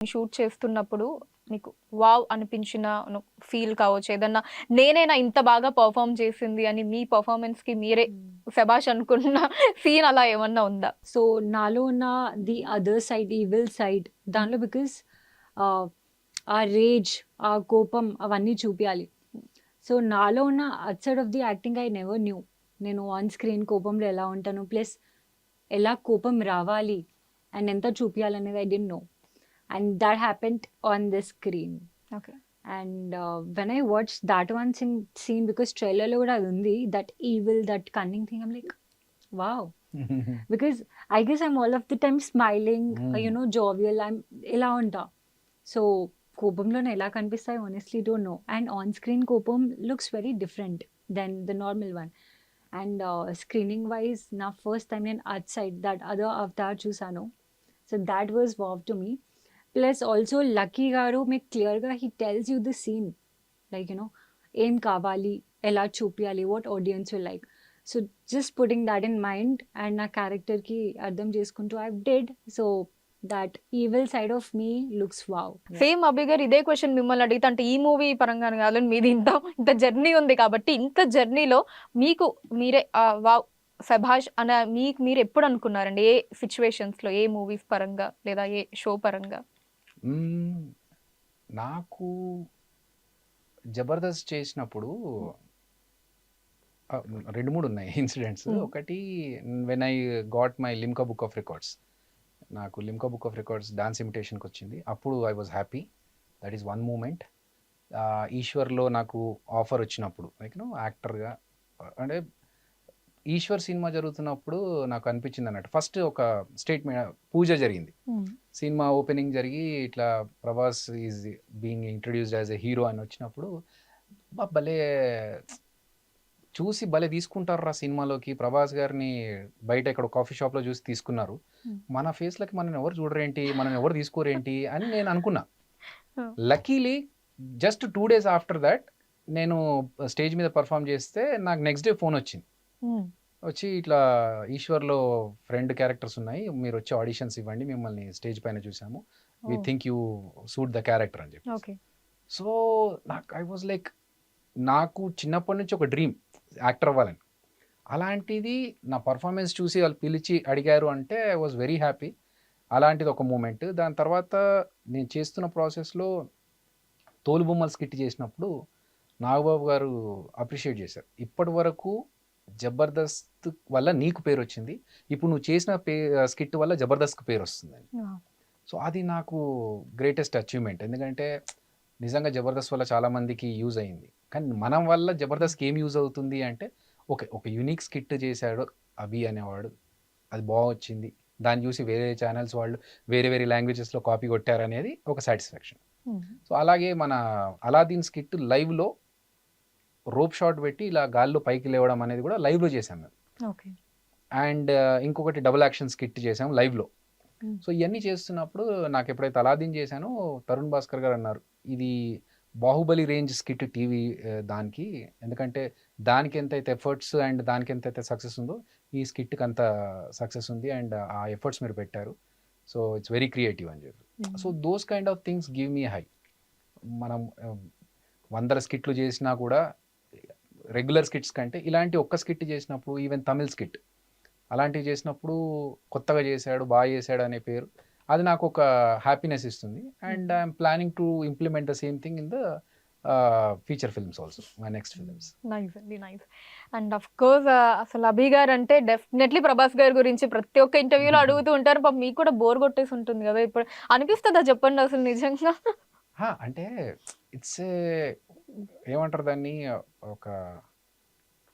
Shoot చేస్తున్నప్పుడు మీకు wow అనిపించిన ఫీల్ కావచ్చు. ఏదన్నా నేనేనా ఇంత బాగా పర్ఫామ్ చేసింది అని మీ పర్ఫార్మెన్స్కి మీరే శబాష్ అనుకున్న సీన్ అలా ఏమన్నా ఉందా? సో నాలో ఉన్న the other side evil side దాంట్లో బికాస్ ఆ రేజ్ ఆ కోపం అవన్నీ చూపించాలి సో నాలో ఉన్న at side of the acting I never knew నేను ఆన్ స్క్రీన్ కోపంలో ఎలా ఉంటాను ప్లస్ ఎలా కోపం రావాలి అండ్ ఎంత చూపించాలనేది I didn't know and that happened on the screen okay and when I watch that one scene scene because ట్రైలర్లో కూడా అది ఉంది that evil that cunning thing I'm like wow because I guess I'm all of the time smiling Mm. You know jovial I'm ఇలా ఉంటా so కోపంలోనే ఎలా కనిపిస్తాయి honestly don't know and on screen కోపం looks very different then the normal one and screening wise నా first time నేను at side that other అవతార్ చూసాను so that was wow to me plus also Lucky గారు మీకు క్లియర్గా he tells you the scene like you know ఏం కావాలి ఎలా చూపించాలి what audience will like so just putting that in mind and నా క్యారెక్టర్కి అర్థం చేసుకుంటూ I did so that evil side of me looks wow same Abhi గారు ఇదే క్వశ్చన్ మిమ్మల్ని అడిగితే అంటే ఈ మూవీ పరంగా కాదు మీది ఇంత ఇంత జర్నీ ఉంది కాబట్టి ఇంత జర్నీలో మీకు మీరే వావ్ సభాష్ అన్న మీకు మీరు ఎప్పుడు అనుకున్నారండి? ఏ సిచ్యువేషన్స్లో ఏ మూవీస్ పరంగా లేదా ఏ షో పరంగా? నాకు జబర్దస్త్ చేసినప్పుడు రెండు మూడు ఉన్నాయి ఇన్సిడెంట్స్. ఒకటి when I got my Limca book of records నాకు Limca book of records dance ఇమిటేషన్కి వచ్చింది అప్పుడు I was happy that is one moment ఈశ్వర్లో నాకు ఆఫర్ వచ్చినప్పుడు లైక్ నో యాక్టర్గా అంటే ఈశ్వర్ సినిమా జరుగుతున్నప్పుడు నాకు అనిపించింది అన్నట్టు. ఫస్ట్ ఒక స్టేట్మెంట్ పూజ జరిగింది. సినిమా ఓపెనింగ్ జరిగి ఇట్లా Prabhas is being introduced as a hero అని వచ్చినప్పుడు భలే చూసి భలే తీసుకుంటారు రా సినిమాలోకి. ప్రభాస్ గారిని బయట ఇక్కడ కాఫీ షాప్లో చూసి తీసుకున్నారు. మన ఫేస్లకి మనం ఎవరు చూడరేంటి? మనం ఎవరు తీసుకోరేంటి? అని నేను అనుకున్నా. Luckily just two days after that నేను స్టేజ్ మీద పర్ఫామ్ చేస్తే నాకు నెక్స్ట్ డే ఫోన్ వచ్చింది. వచ్చి ఇట్లా ఈశ్వర్లో ఫ్రెండ్ క్యారెక్టర్స్ ఉన్నాయి. మీరు వచ్చి ఆడిషన్స్ ఇవ్వండి. మిమ్మల్ని స్టేజ్ పైన చూసాము. We think you suit the character అని చెప్పి ఓకే. సో నాకు ఐ వాజ్ లైక్ నాకు చిన్నప్పటి నుంచి ఒక డ్రీమ్ యాక్టర్ అవ్వాలని. అలాంటిది నా పర్ఫార్మెన్స్ చూసి వాళ్ళు పిలిచి అడిగారు అంటే ఐ వాజ్ వెరీ హ్యాపీ. అలాంటిది ఒక మూమెంట్. దాని తర్వాత నేను చేస్తున్న ప్రాసెస్లో తోలు బొమ్మలు స్కిట్ చేసినప్పుడు నాగబాబు గారు అప్రిషియేట్ చేశారు. ఇప్పటి వరకు జబర్దస్త్ వల్ల నీకు పేరు వచ్చింది. ఇప్పుడు నువ్వు చేసిన పే స్కిట్ వల్ల జబర్దస్త్కి పేరు వస్తుందని సో అది నాకు గ్రేటెస్ట్ అచీవ్మెంట్ ఎందుకంటే నిజంగా జబర్దస్త్ వల్ల చాలా మందికి యూజ్ అయింది. కానీ మనం వల్ల జబర్దస్త్కి ఏం యూజ్ అవుతుంది అంటే ఓకే ఒక యూనిక్ స్కిట్ చేశాడు అభి అనేవాడు. అది బాగా వచ్చింది. దాన్ని చూసి వేరే ఛానల్స్ వాళ్ళు వేరే వేరే లాంగ్వేజెస్లో కాపీ కొట్టారు అనేది ఒక సాటిస్ఫాక్షన్ సో అలాగే మన అలాదీన్ స్కిట్ లైవ్లో రోప్ షాట్ పెట్టి ఇలా గాల్లో పైకి లేవడం అనేది కూడా లైవ్లో చేసాం మేము. ఓకే. అండ్ ఇంకొకటి డబుల్ యాక్షన్ స్కిట్ చేసాం లైవ్లో. సో ఇవన్నీ చేస్తున్నప్పుడు నాకు ఎప్పుడైతే అలాదీన్ చేశానో తరుణ్ భాస్కర్ గారు అన్నారు ఇది బాహుబలి రేంజ్ స్కిట్ టీవీ దానికి. ఎందుకంటే దానికి ఎంతైతే ఎఫర్ట్స్ అండ్ దానికి ఎంతైతే సక్సెస్ ఉందో ఈ స్కిట్కి అంత సక్సెస్ ఉంది అండ్ ఆ ఎఫర్ట్స్ మీరు పెట్టారు. సో ఇట్స్ వెరీ క్రియేటివ్ అని చెప్పి. So those kind of things give me high. మనం వందల స్కిట్లు చేసినా కూడా రెగ్యులర్ స్కిట్స్ కంటే ఇలాంటి ఒక్క స్కిట్ చేసినప్పుడు ఈవెన్ తమిళ్ స్కిట్ అలాంటివి చేసినప్పుడు కొత్తగా చేశాడు బాగా చేశాడు అనే పేరు అది నాకు ఒక హ్యాపీనెస్ ఇస్తుంది. And I'm planning to implement the same thing in the feature films also my next films nice అండి నైస్ అండ్ అఫ్ కోర్స్ అసలు అభి గారు అంటే డెఫినెట్లీ ప్రభాస్ గారి గురించి ప్రతి ఒక్క ఇంటర్వ్యూలో Mhm. అడుగుతూ ఉంటారు. పాపం మీకు కూడా బోర్ కొట్టేసి ఉంటుంది కదా. ఇప్పుడు అనిపిస్తుందా చెప్పండి అసలు నిజంగా? అంటే ఇట్స్ ఏ ఏమంటారు దాన్ని? ఒక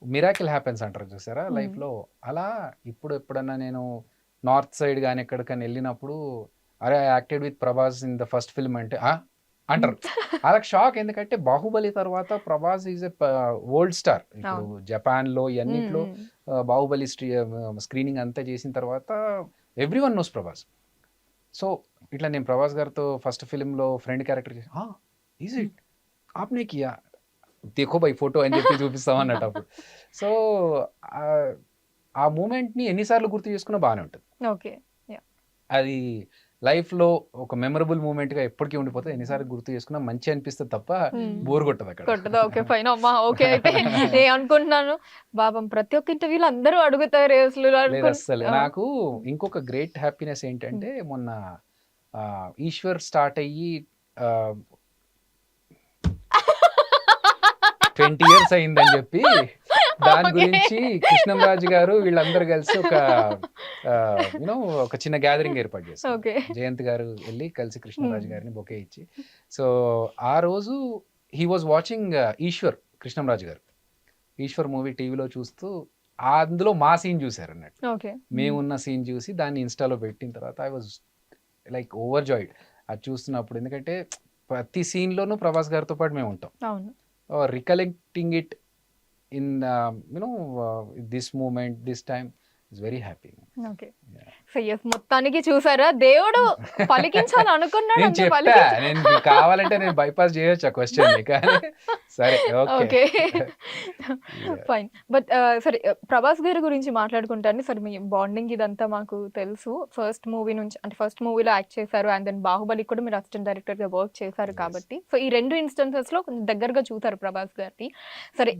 మిరాకిల్ హ్యాపెన్స్ అంటారు చూసారా. లైఫ్లో అలా ఇప్పుడు ఎప్పుడన్నా నేను నార్త్ సైడ్ కానీ ఎక్కడికైనా వెళ్ళినప్పుడు అరే I acted with Prabhas in the first film అంటే? అంటారు. అలా షాక్ ఎందుకంటే బాహుబలి తర్వాత Prabhas is a world star ఇప్పుడు జపాన్లో ఇవన్నిట్లో బాహుబలి స్క్రీనింగ్ అంతా చేసిన తర్వాత everyone knows Prabhas. So ఇట్లా నేను ప్రభాస్ గారితో ఫస్ట్ ఫిలింలో ఫ్రెండ్ క్యారెక్టర్ చేసి ఈజ్ ఇట్ ఆప్నే కియా దేఖో బై ఫోటో అని చెప్పి చూపిస్తాం అన్నట్టు అప్పుడు సో ఆ మూమెంట్ని ఎన్నిసార్లు గుర్తు చేసుకున్నా బాగానే ఉంటుంది ఓకే అది లైఫ్లో ఒక మెమరబుల్ మూమెంట్గా ఎప్పటికీ ఉండిపోతుంది. ఎన్నిసార్లు గుర్తు చేసుకున్నా మంచి అనిపిస్తుంది తప్ప Hmm. బోర్ కొట్టదు అక్కడ. కొట్టదా. ఓకే ఫైన్ అమ్మా ఓకే అయితే నేను అనుకుంటున్నాను. బాబం ప్రతి ఒక్క ఇంటర్వ్యూలో అందరూ అడుగుతారు అసలు ఆ. నాకు ఇంకొక గ్రేట్ హ్యాపీనెస్ ఏంటంటే మొన్న ఆ, ఈశ్వర్ స్టార్ట్ అయ్యి ట్వంటీ ఇయర్స్ అయిందని చెప్పి దాని. గురించి కృష్ణంరాజు గారు వీళ్ళందరూ కలిసి ఒక యూనో ఒక చిన్న గ్యాదరింగ్ ఏర్పాటు చేస్తారు ఓకే. జయంత్ గారు వెళ్ళి కలిసి కృష్ణరాజు. గారిని బొకే ఇచ్చి. సో ఆ రోజు he was watching Eeshwar Krishnam Raju గారు. ఈశ్వర్ మూవీ టీవీలో చూస్తూ అందులో మా సీన్ చూశారు అన్నట్టు. ఓకే. మేమున్న సీన్ చూసి దాన్ని ఇన్స్టాలో పెట్టిన తర్వాత I was like overjoyed అది చూస్తున్నప్పుడు. ఎందుకంటే ప్రతి సీన్లోనూ ప్రభాస్ గారితో పాటు మేము ఉంటాం Or recollecting it in uh, you know uh, this moment this time. Is very happy okay so yes మొత్తానికి చూసారా? దేవుడు పలికించాలి అనుకున్నాడు నేను పలికించా. నేను కావాలంటే నేను బైపాస్ చేయొచ్చు ఆ క్వశ్చన్ కానీ సరే ఓకే ఫైన్ బట్ సరే ప్రభాస్ గారి గురించి మాట్లాడుకుంటాను. సరే మీ బాండింగ్ ఇదంతా మాకు తెలుసు. ఫస్ట్ మూవీ నుంచి అంటే ఫస్ట్ మూవీలో యాక్ట్ చేశారు. అండ్ దెన్ బాహుబలి కూడా మీరు అసిస్టెంట్ డైరెక్టర్గా వర్క్ చేశారు. కాబట్టి. సో ఈ రెండు ఇన్స్టెన్సెస్లో కొంచెం దగ్గరగా చూసారు ప్రభాస్ గారిని. సరే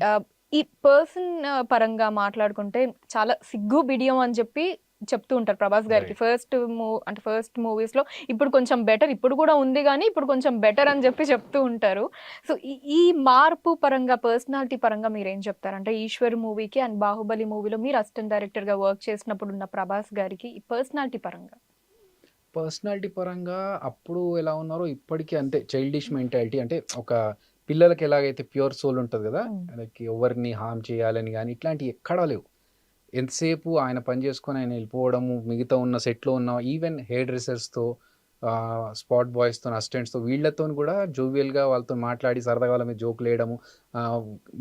ఈ పర్సన్ పరంగా మాట్లాడుకుంటే చాలా సిగ్గు బిడియం అని చెప్పి చెప్తూ ఉంటారు ప్రభాస్ గారికి. ఫస్ట్ మూవ్ అంటే ఫస్ట్ మూవీస్లో ఇప్పుడు కొంచెం బెటర్ ఇప్పుడు కూడా ఉంది కానీ ఇప్పుడు కొంచెం బెటర్ అని చెప్పి చెప్తూ ఉంటారు. సో ఈ- ఈ మార్పు పరంగా పర్సనాలిటీ పరంగా మీరు ఏం చెప్తారు? అంటే ఈశ్వర్ మూవీకి అండ్ బాహుబలి మూవీలో మీరు అసిస్టెంట్ డైరెక్టర్గా వర్క్ చేసినప్పుడు ఉన్న ప్రభాస్ గారికి ఈ పర్సనాలిటీ పరంగా? పర్సనాలిటీ పరంగా అప్పుడు ఎలా ఉన్నారో ఇప్పటికీ అంతే. చైల్డిష్ మెంటాలిటీ అంటే ఒక పిల్లలకి ఎలాగైతే ప్యూర్ సోల్ ఉంటుంది కదా. లైక్ ఎవరిని హామ్ చేయాలని కానీ ఇట్లాంటివి ఎక్కడా లేవు. ఎంతసేపు ఆయన పని చేసుకొని ఆయన వెళ్ళిపోవడము మిగతా ఉన్న సెట్లో ఉన్న ఈవెన్ హెయిర్ డ్రెస్సెస్తో స్పాట్ బాయ్స్తో అసిస్టెంట్స్తో వీళ్ళతో కూడా జోవియల్గా వాళ్ళతో మాట్లాడి సరదాగా వాళ్ళ మీద జోకులు వేయడము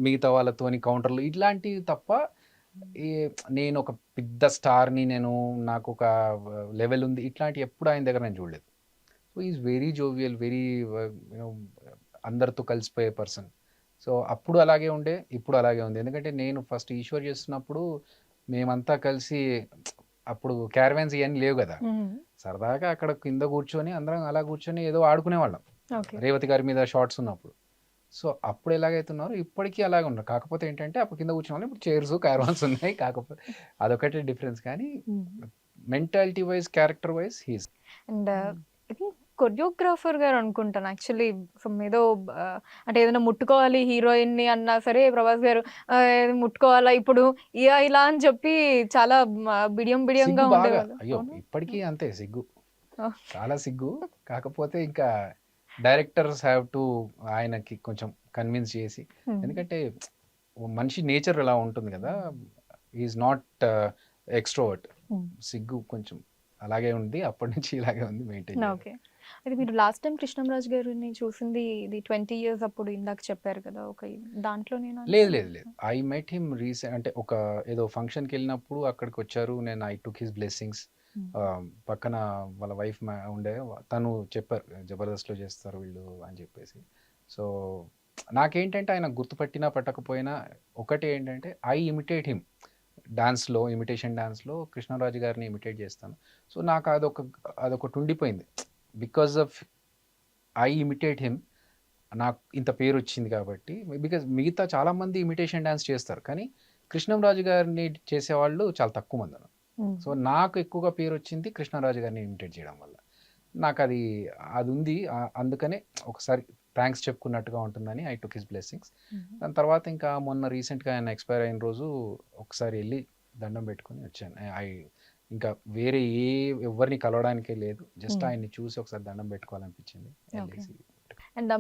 మిగతా వాళ్ళతోని కౌంటర్లు ఇట్లాంటివి తప్ప ఈ నేను ఒక పెద్ద స్టార్ని నేను నాకు ఒక లెవెల్ ఉంది. ఇట్లాంటి ఎప్పుడు ఆయన దగ్గర నేను చూడలేదు. So is very jovial very you know అందరితో కలిసిపోయే పర్సన్. సో అప్పుడు అలాగే ఉండే ఇప్పుడు అలాగే ఉంది. ఎందుకంటే నేను ఫస్ట్ ఈశ్వర్ చేస్తున్నప్పుడు మేమంతా కలిసి అప్పుడు క్యారవాన్స్ ఇవన్నీ లేవు కదా. సరదాగా అక్కడ కింద కూర్చొని అందరం అలా కూర్చొని ఏదో ఆడుకునే వాళ్ళం రేవతి గారి మీద షార్ట్స్ ఉన్నప్పుడు. సో అప్పుడు ఎలాగైతున్నారో ఇప్పటికీ అలాగే ఉన్నారు. కాకపోతే ఏంటంటే అప్పుడు కింద కూర్చున్న వాళ్ళు. ఇప్పుడు చైర్స్ క్యారవాన్స్ ఉన్నాయి. కాకపోతే అదొకటే డిఫరెన్స్. కానీ mentality wise character wise he's. And I think choreographer గారు అనుకుంటాను. యాక్చువల్లీ ఏదో అంటే ఏదైనా ముట్టుకోవాలి హీరోయిన్ని అన్నా సరే ప్రభాస్ గారు "ఆ, ఏది ముట్టుకోవాలా? ఇప్పుడు ఇలా ఇలా అని చెప్పి చాలా బిడియం బిడియంగా ఉండేవాళ్ళు. అయ్యో? ఇప్పటికీ అంతే సిగ్గు. చాలా సిగ్గు. కాకపోతే ఇంకా డైరెక్టర్స్ హ్యావ్ టు ఆయనకి కొంచెం కన్విన్స్ చేసి. ఎందుకంటే మనిషి నేచర్ ఎలా ఉంటుంది కదా. Is not extrovert. సిగ్గు కొంచెం అలాగే ఉంది. అప్పటి నుంచి ఇలాగే ఉంది మెయింటైన్ ఓకే. అయితే మీరు లాస్ట్ టైం కృష్ణంరాజు గారిని చూసింది ఇది ట్వంటీ ఇయర్స్ అప్పుడు ఇందాక చెప్పారు కదా ఒక దాంట్లో నేను లేదు లేదు లేదు. ఐ మెట్ హిమ్ రీసెంట్ అంటే ఒక ఏదో ఫంక్షన్కి వెళ్ళినప్పుడు అక్కడికి వచ్చారు. నేను ఐ టుక్ హిస్ బ్లెస్సింగ్స్. పక్కన వాళ్ళ వైఫ్ ఉండే తను చెప్పారు జబర్దస్త్లో చేస్తారు వీళ్ళు అని చెప్పేసి. సో నాకేంటంటే ఆయన గుర్తుపట్టినా పట్టకపోయినా ఒకటి ఏంటంటే ఐ ఇమిటేట్ హిమ్ డాన్స్లో ఇమిటేషన్ డాన్స్లో కృష్ణరాజు గారిని ఇమిటేట్ చేస్తాను. సో నాకు అదొక అదొకటి ఉండిపోయింది because of I imitate him నాకు ఇంత పేరు వచ్చింది కాబట్టి బికాజ్ మిగతా చాలామంది ఇమిటేషన్ డాన్స్ చేస్తారు. కానీ కృష్ణంరాజు గారిని చేసేవాళ్ళు చాలా తక్కువ మంది ఉన్నారు. Hmm. సో నాకు ఎక్కువగా పేరు వచ్చింది కృష్ణరాజు గారిని ఇమిటేట్ చేయడం వల్ల. నాకు అది అది ఉంది. అందుకనే ఒకసారి థ్యాంక్స్ చెప్పుకున్నట్టుగా ఉంటుందని ఐ టుక్ హిస్ బ్లెస్సింగ్స్. దాని తర్వాత ఇంకా మొన్న రీసెంట్గా ఆయన ఎక్స్పైర్ అయిన రోజు ఒకసారి వెళ్ళి దండం పెట్టుకొని వచ్చాను. ఐ ఇంకా వేరే ఏ ఎవరిని కలవడానికే లేదు. జస్ట్. ఆయన్ని చూసి ఒకసారి దండం పెట్టుకోవాలనిపించింది. అండ్